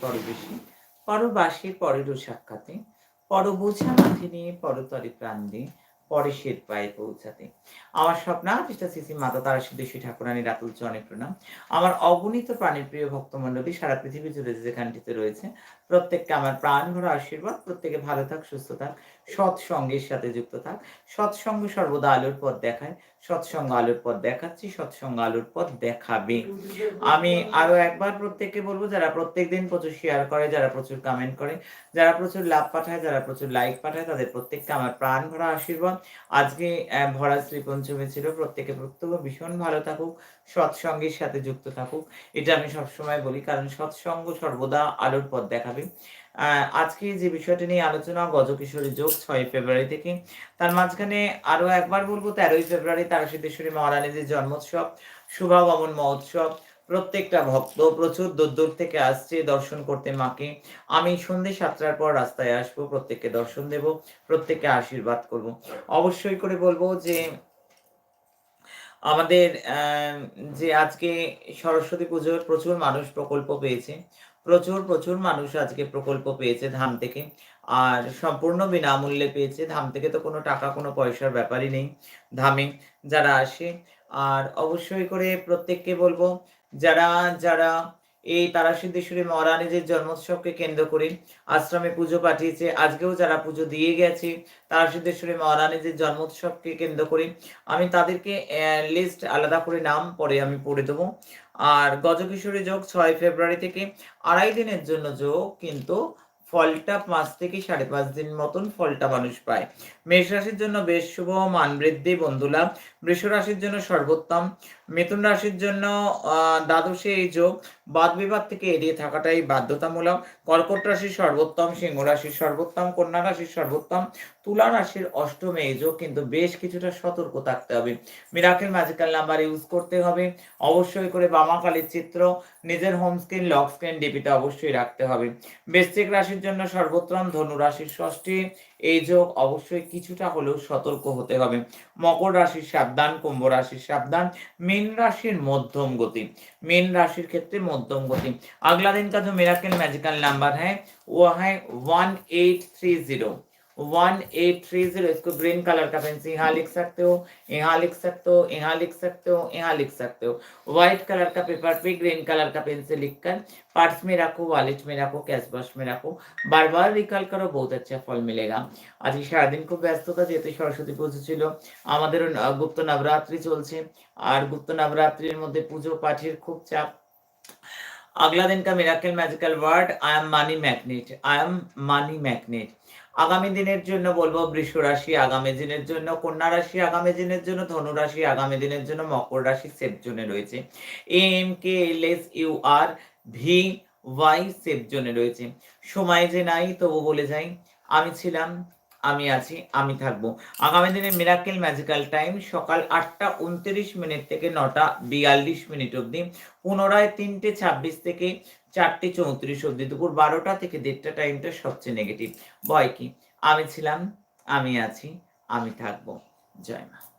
পরবেশী। পরবাসী পরেরও সাক্ষাতে। পরবোঝা মাঠে নিয়ে পরতরে প্রাণ দিয়ে পরে শের পায়ে পৌঁছাতে। আমার স্বপ্নাধিষ্ঠা শ্রী মাতা তারা সিদ্ধেশ্বী ঠাকুরানী রাতুল চরণে প্রণাম। আমার অগণিত প্রাণের প্রিয় ভক্তমণ্ডলী সারা পৃথিবী জুড়ে যে যেখানটিতে রয়েছে, প্রত্যেককে আমার প্রাণ ভরা আশীর্বাদ। প্রত্যেকে ভালো থাক, সুস্থ থাক, সৎসঙ্গের সাথে যুক্ত থাক। সৎসঙ্গ সর্বদা আলোর পথ দেখায়, সৎসঙ্গ আলোর পথ দেখাচ্ছি, সৎসঙ্গ আলোর পথ দেখাবে। আমি আরও একবার প্রত্যেককে বলব, যারা প্রত্যেক দিন প্রচুর শেয়ার করে, যারা প্রচুর কমেন্ট করে, যারা প্রচুর লাভ পাঠায়, যারা প্রচুর লাইক পাঠায়, তাদের প্রত্যেককে আমার প্রাণ ভরা আশীর্বাদ। আজকে ভরা শ্রী পঞ্চমী ছিল, প্রত্যেকে প্রত্যেক ভীষণ ভালো থাকুক, সৎসঙ্গের সাথে যুক্ত থাকুক। এটা আমি সবসময় বলি, কারণ সৎসঙ্গ সর্বদা আলোর পথ দেখাবে। আজকে যে বিষয়টি নিয়ে আলোচনা, গজকিশোরী যোগ ছয় ফেব্রুয়ারি থেকে। তার মাঝখানে আরও একবার বলব, তেরোই ফেব্রুয়ারি তারা সিদ্ধেশ্বরী মহারানীজির জন্মোৎসব, শুভাগমন মহোৎসব। প্রত্যেকটা ভক্ত প্রচুর দূর দূর থেকে আসছে দর্শন করতে মাকে। আমি সন্ধে সাতটার পর রাস্তায় আসব, প্রত্যেককে দর্শন দেব, প্রত্যেককে আশীর্বাদ করব। অবশ্যই করে বলব যে, আমাদের যে আজকে সরস্বতী পুজোর প্রচুর মানুষ প্রকল্প পেয়েছে, প্রচুর প্রচুর মানুষ আজকে প্রকল্প পেয়েছে ধাম থেকে। আর সম্পূর্ণ বিনামূল্যে পেয়েছে, ধাম থেকে তো কোনো টাকা, কোনো পয়সার ব্যাপারই নেই ধামে যারা আসে। আর অবশ্যই করে প্রত্যেককে বলব যারা যারা এই তারা সিদ্ধেশ্বরী মহারানীজির জন্মোৎসবকে কেন্দ্র করে আশ্রমে পুজো পাঠিয়েছে, আজকেও যারা পুজো দিয়ে গেছে তারা সিদ্ধেশ্বরী মহারানীজির জন্মোৎসবকে কেন্দ্র করে আমি তাদেরকে লিস্ট আলাদা করে নাম পরে আমি পড়ে দেবো। আর গজকিশোরী যোগ ছয় ফেব্রুয়ারি থেকে আড়াই দিনের জন্য যোগ, কিন্তু ফলটা পাঁচ থেকে সাড়ে পাঁচ দিন মতন ফলটা মানুষ পায়। মেষ রাশির জন্য বেশ শুভ, মান বৃদ্ধি, বন্ধুলাভ বৃষ রাশির জন্য সর্বোত্তম, মিথুন রাশির জন্য দ্বাদশে এই যোগ, বাদ বিবাদ থেকে এড়িয়ে থাকাটাই বাধ্যতামূলক। কর্কট রাশির সর্বোত্তম, সিংহ রাশির সর্বোত্তম, কন্যা রাশির সর্বোত্তম, তুলা রাশির অষ্টমে এই যোগ কিন্তু বেশ কিছুটা সতর্ক থাকতে হবে। মিরাকেল ম্যাজিক্যাল নাম্বার ইউজ করতে হবে। অবশ্যই করে বামা বামাকালীর চিত্র, নিজের হোম স্ক্রিন লক স্ক্রিন ডিপিতে অবশ্যই রাখতে হবে। বৃশ্চিক রাশির জন্য সর্বোত্তম, ধনু রাশির ষষ্ঠী এই যোগ অবশ্যই কিছুটা হলেও সতর্ক হতে হবে মকর রাশির সাবধান কুম্ভ রাশির সাবধান মীন রাশির মধ্যম গতি मीन राशि ক্ষেত্রে মধ্যম গতি अगला दिन का जो मिराकल मैजिकल नंबर है वो है one eight three zero one eight three zero इसको ग्रीन कलर का पेन से यहाँ लिख सकते हो यहाँ लिख सकते हो यहाँ लिख सकते हो यहाँ लिख सकते हो व्हाइट कलर का पेपर पे ग्रीन कलर का पेन से लिखकर पर्स में रखो वॉलेट में रखो कैश बॉक्स में रखो बार बार रिकॉल करो बहुत अच्छा फल मिलेगा আজকে সারাদিন খুব ব্যস্ততা যেহেতু সরস্বতী পুজো ছিল আমাদের গুপ্ত নবরাত্রি চলছে আর গুপ্ত নবরাত্রির মধ্যে পুজো পাঠের খুব চাপ अगला दिन का miracle magical word I am money magnet I am money magnet আগামী দিনের জন্য বলবো বৃষ রাশি আগামী দিনের জন্য কন্যা রাশি আগামী দিনের জন্য ধনু রাশি আগামী দিনের জন্য মকর রাশি সেফ জোনে রয়েছে M K L S U R V Y safe জোনে রয়েছে সময় যে নাই তবু বলে যাই আমি ছিলাম আমি আছি, আমি থাকব। আগামী দিনে মিরাকেল ম্যাজিক্যাল টাইম সকাল আটটা উনত্রিশ মিনিট থেকে নটা বিয়াল্লিশ মিনিট অবধি, পুনরায় তিনটে ছাব্বিশ থেকে চারটে চৌত্রিশ অবধি, দুপুর বারোটা থেকে দেড়টা টাইমটা সবচেয়ে নেগেটিভ ভয় কি? আমি ছিলাম, আমি আছি, আমি থাকব। জয় মা।